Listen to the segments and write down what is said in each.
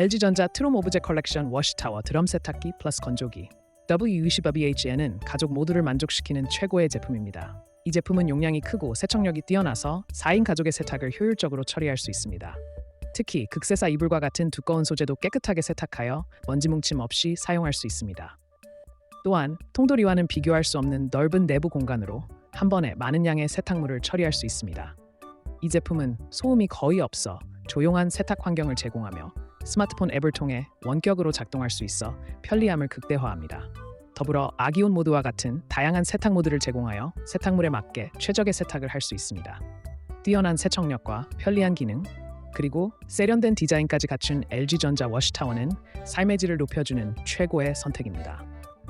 LG전자 트롬 오브제 컬렉션 워시타워 드럼 세탁기 플러스 건조기 W20BHN은 가족 모두를 만족시키는 최고의 제품입니다. 이 제품은 용량이 크고 세척력이 뛰어나서 4인 가족의 세탁을 효율적으로 처리할 수 있습니다. 특히 극세사 이불과 같은 두꺼운 소재도 깨끗하게 세탁하여 먼지 뭉침 없이 사용할 수 있습니다. 또한 통돌이와는 비교할 수 없는 넓은 내부 공간으로 한 번에 많은 양의 세탁물을 처리할 수 있습니다. 이 제품은 소음이 거의 없어 조용한 세탁 환경을 제공하며 스마트폰 앱을 통해 원격으로 작동할 수 있어 편리함을 극대화합니다. 더불어 아기온 모드와 같은 다양한 세탁 모드를 제공하여 세탁물에 맞게 최적의 세탁을 할 수 있습니다. 뛰어난 세척력과 편리한 기능, 그리고 세련된 디자인까지 갖춘 LG전자 워시타워는 삶의 질을 높여주는 최고의 선택입니다.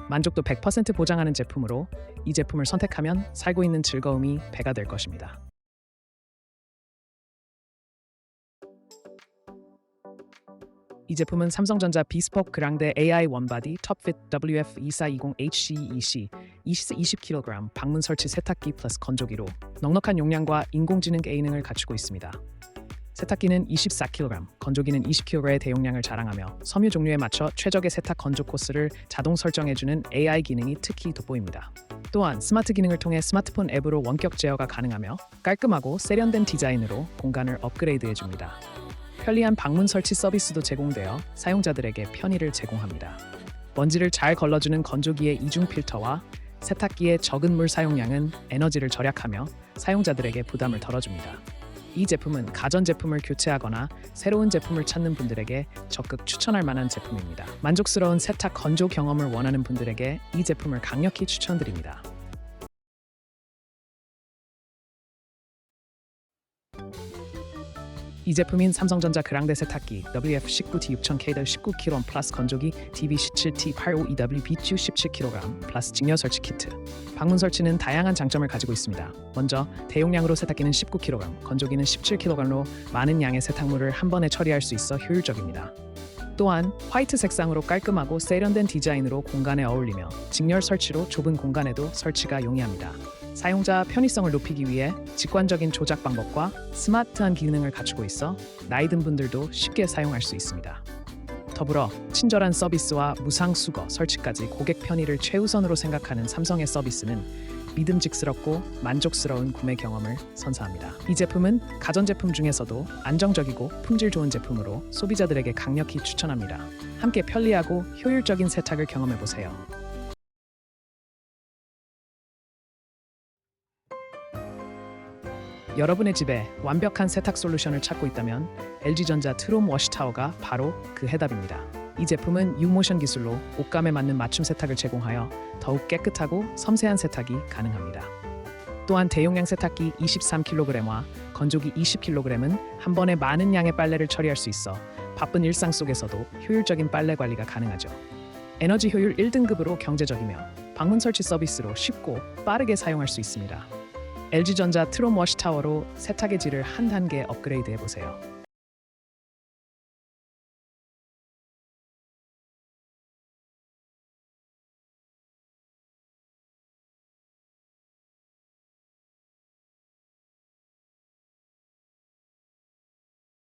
만족도 100% 보장하는 제품으로 이 제품을 선택하면 살고 있는 즐거움이 배가 될 것입니다. 이 제품은 삼성전자 비스포크 그랑데 AI 원바디 톱핏 WF2420HC2C 20kg 방문 설치 세탁기 플러스 건조기로 넉넉한 용량과 인공지능 기능을 갖추고 있습니다. 세탁기는 24kg, 건조기는 20kg의 대용량을 자랑하며 섬유 종류에 맞춰 최적의 세탁 건조 코스를 자동 설정해주는 AI 기능이 특히 돋보입니다. 또한 스마트 기능을 통해 스마트폰 앱으로 원격 제어가 가능하며 깔끔하고 세련된 디자인으로 공간을 업그레이드해줍니다. 편리한 방문 설치 서비스도 제공되어 사용자들에게 편의를 제공합니다. 먼지를 잘 걸러주는 건조기의 이중 필터와 세탁기의 적은 물 사용량은 에너지를 절약하며 사용자들에게 부담을 덜어줍니다. 이 제품은 가전 제품을 교체하거나 새로운 제품을 찾는 분들에게 적극 추천할 만한 제품입니다. 만족스러운 세탁 건조 경험을 원하는 분들에게 이 제품을 강력히 추천드립니다. 이 제품인 삼성전자 그랑데 세탁기 WF19T6000K 19kg 플러스 건조기 DB17T85EWB2 17kg 플러스 직녀 설치 키트 방문 설치는 다양한 장점을 가지고 있습니다. 먼저 대용량으로 세탁기는 19kg, 건조기는 17kg로 많은 양의 세탁물을 한 번에 처리할 수 있어 효율적입니다. 또한 화이트 색상으로 깔끔하고 세련된 디자인으로 공간에 어울리며 직렬 설치로 좁은 공간에도 설치가 용이합니다. 사용자 편의성을 높이기 위해 직관적인 조작 방법과 스마트한 기능을 갖추고 있어 나이 든 분들도 쉽게 사용할 수 있습니다. 더불어 친절한 서비스와 무상 수거 설치까지 고객 편의를 최우선으로 생각하는 삼성의 서비스는 믿음직스럽고 만족스러운 구매 경험을 선사합니다. 이 제품은 가전제품 중에서도 안정적이고 품질 좋은 제품으로 소비자들에게 강력히 추천합니다. 함께 편리하고 효율적인 세탁을 경험해 보세요. 여러분의 집에 완벽한 세탁 솔루션을 찾고 있다면 LG전자 트롬 워시타워가 바로 그 해답입니다. 이 제품은 유모션 기술로 옷감에 맞는 맞춤 세탁을 제공하여 더욱 깨끗하고 섬세한 세탁이 가능합니다. 또한 대용량 세탁기 23kg와 건조기 20kg은 한 번에 많은 양의 빨래를 처리할 수 있어 바쁜 일상 속에서도 효율적인 빨래 관리가 가능하죠. 에너지 효율 1등급으로 경제적이며 방문 설치 서비스로 쉽고 빠르게 사용할 수 있습니다. LG전자 트롬 워시타워로 세탁의 질을 한 단계 업그레이드 해보세요.